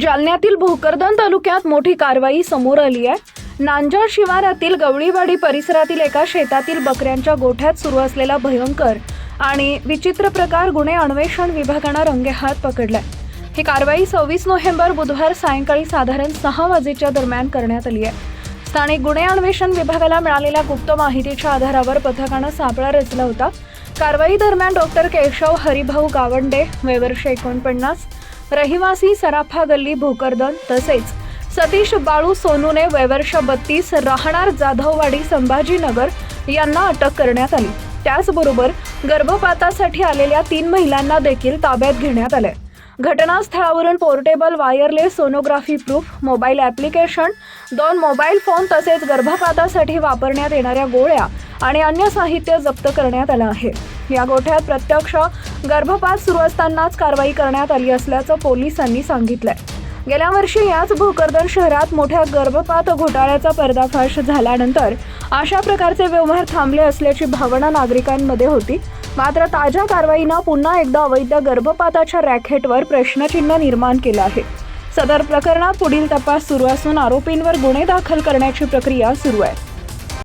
जालन्यातील भोकरदन तालुक्यात मोठी कारवाई समोर आली आहे. नांजळ शिवारातील गवळीवाडी परिसरातील एका शेतातील बकऱ्यांच्या गोठ्यात सुरू असलेला भयंकर आणि विचित्र प्रकार गुन्हे अन्वेषण विभागानं रंगेहात पकडलाय. ही कारवाई सव्वीस नोव्हेंबर बुधवार सायंकाळी साधारण सहा वाजेच्या दरम्यान करण्यात आली आहे. स्थानिक गुन्हे अन्वेषण विभागाला मिळालेल्या गुप्त माहितीच्या आधारावर पथकानं सापळा रचला होता. कारवाई दरम्यान डॉक्टर केशव हरिभाऊ गावंडे वयवर्ष एकोणपन्नास रहिवासी सराफा गल्ली भोकरदन तसेच सतीश बाळू सोनूने वयवर्ष बत्तीस राहणार जाधववाडी संभाजीनगर यांना अटक करण्यात आली. त्याचबरोबर गर्भपातासाठी आलेल्या तीन महिलांना देखील ताब्यात घेण्यात आले घटनास्थळावरून portable wireless sonography proof mobile application दोन मोबाईल फोन तसेच गर्भपातासाठी वापरण्यात येणाऱ्या गोळ्या आणि अन्य साहित्य जप्त करण्यात आलं आहे. या गोठ्यात प्रत्यक्ष गर्भपात सुरू असतानाच कारवाई करण्यात आली असल्याचं पोलिसांनी सांगितलंय. गेल्या वर्षी याच भोकरदन शहरात मोठ्या गर्भपात घोटाळ्याचा पर्दाफाश झाल्यानंतर अशा प्रकारचे व्यवहार थांबले असल्याची भावना नागरिकांमध्ये होती. मात्र ताज्या कारवाईनं पुन्हा एकदा अवैध गर्भपाताच्या रॅकेटवर प्रश्नचिन्ह निर्माण केलं आहे. सदर प्रकरणात पुढील तपास सुरू असून आरोपींवर गुन्हे दाखल करण्याची प्रक्रिया सुरू आहे.